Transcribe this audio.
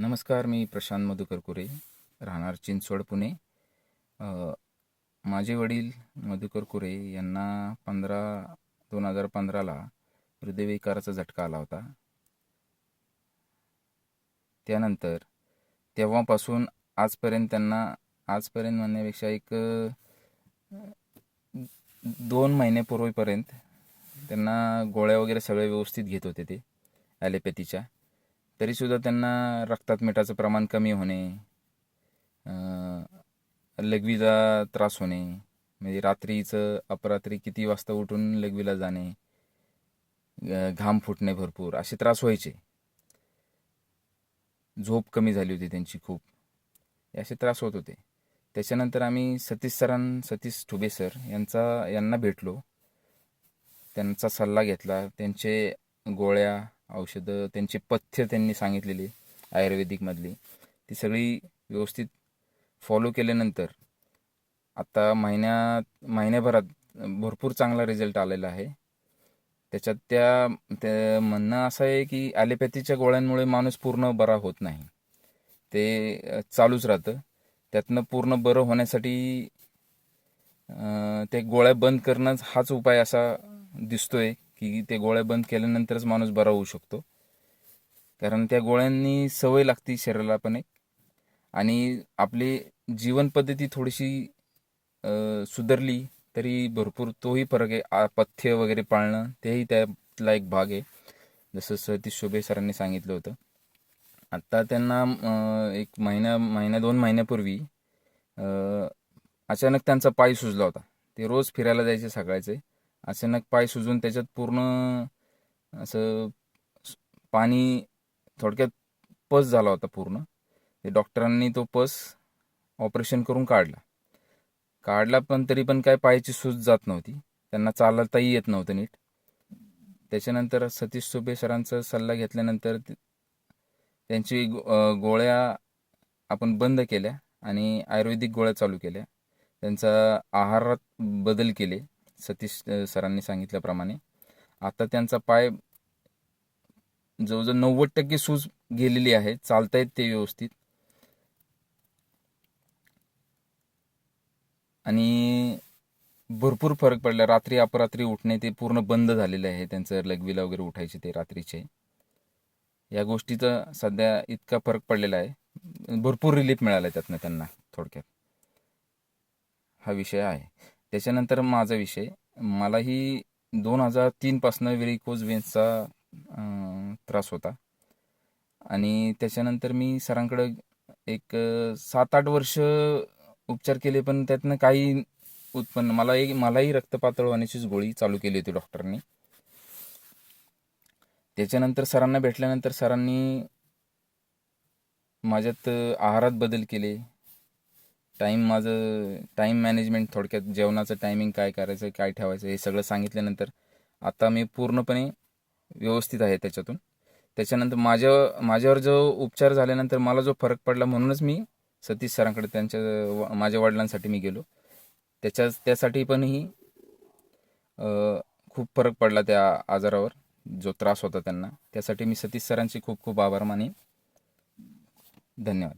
नमस्कार मी प्रशांत मधुकर कुरे राहणार चिंचवड पुणे. माझे वडील मधुकर कुरे यांना पंधरा दोन हजार पंधराला हृदयविकाराचा झटका आला होता. त्यानंतर तेव्हापासून आजपर्यंत त्यांना आजपर्यंत म्हणण्यापेक्षा एक दोन महिन्यापूर्वीपर्यंत त्यांना गोळ्या वगैरे सगळे व्यवस्थित घेत होते ते ॲलोपॅथीच्या. तरीसुद्धा त्यांना रक्तात मिठाचं प्रमाण कमी होणे लघवीचा त्रास होणे म्हणजे रात्रीचं अपरात्री किती वाजता उठून लघवीला जाणे घाम फुटणे भरपूर असे त्रास व्हायचे. झोप कमी झाली होती त्यांची खूप. हे असे त्रास होत होते. त्याच्यानंतर आम्ही सतीश सरां सतीश ठुबे सर यांचा यांना भेटलो. त्यांचा सल्ला घेतला. त्यांचे गोळ्या औषधं त्यांचे पथ्य त्यांनी सांगितलेली आयुर्वेदिकमधली. ती सगळी व्यवस्थित फॉलो केल्यानंतर आता महिन्यात महिन्याभरात भरपूर चांगला रिझल्ट आलेला आहे. त्याच्यात त्या त्या म्हणणं असं आहे की ॲलोपॅथीच्या गोळ्यांमुळे माणूस पूर्ण बरा होत नाही. ते चालूच राहतं. त्यातनं पूर्ण बरं होण्यासाठी ते गोळ्या बंद करणं हाच उपाय असा दिसतोय. की ते गोळ्या बंद केल्यानंतरच माणूस बरा होऊ शकतो. कारण त्या गोळ्यांनी सवय लागते शरीराला पण एक. आणि आपली जीवनपद्धती थोडीशी सुधारली तरी भरपूर तोही फरक आहे. पथ्य वगैरे पाळणं तेही त्यातला एक भाग आहे. जसं सतीश शोभे सरांनी सांगितलं होतं. आत्ता त्यांना एक महिना महिना दोन महिन्यापूर्वी अचानक त्यांचा पाय सुजला होता. ते रोज फिरायला जायचे सकाळचे. अचानक पाय सुजून त्याच्यात पूर्ण असं पाणी थोडक्यात पस झाला होता पूर्ण. ते डॉक्टरांनी तो पस ऑपरेशन करून काढला. काढला पण तरी पण काय पायाची सूज जात नव्हती. त्यांना चालताही येत नव्हतं नीट. त्याच्यानंतर सतीश सुबे सरांचा सल्ला घेतल्यानंतर त्यांची गो- गोळ्या आपण बंद केल्या आणि आयुर्वेदिक गोळ्या चालू केल्या. त्यांचा आहारात बदल केले. सतीश सरांनी सांगितल्याप्रमाणे. आता त्यांचा पाय जवळजवळ नव्वद टक्के सूज गेलेली आहे. चालतायत ते व्यवस्थित. आणि भरपूर फरक पडला. रात्री अपरात्री उठणे ते पूर्ण बंद झालेले आहे. त्यांचं लघवीला वगैरे उठायचे ते रात्रीचे. या गोष्टीचा सध्या इतका फरक पडलेला आहे. भरपूर रिलीफ मिळाला त्यातनं त्यांना थोडक्यात. हा विषय आहे. त्याच्यानंतर माझा विषय. मलाही दोन हजार तीनपासनं व्हेरिकोज वेन्सचा त्रास होता. आणि त्याच्यानंतर मी सरांकडं एक सात आठ वर्ष उपचार केले पण त्यातनं काही उत्पन्न मला एक मलाही रक्तपातळ होण्याचीच गोळी चालू केली होती डॉक्टरनी. त्याच्यानंतर सरांना भेटल्यानंतर सरांनी माझ्यात आहारात बदल केले. टाईम माझं टाईम मॅनेजमेंट थोडक्यात जेवणाचं टायमिंग काय करायचं काय ठेवायचं हे सगळं सांगितल्यानंतर आता मी पूर्णपणे व्यवस्थित आहे त्याच्यातून. त्याच्यानंतर माझ्या माझ्यावर जो उपचार झाल्यानंतर मला जो फरक पडला म्हणूनच मी सतीश सरांकडे त्यांच्या व- माझ्या वडिलांसाठी मी गेलो. त्याच्या त्यासाठी पण ही खूप फरक पडला त्या आजारावर जो त्रास होता त्यांना. त्यासाठी मी सतीश सरांचे खूप खूप आभार मानेन. धन्यवाद.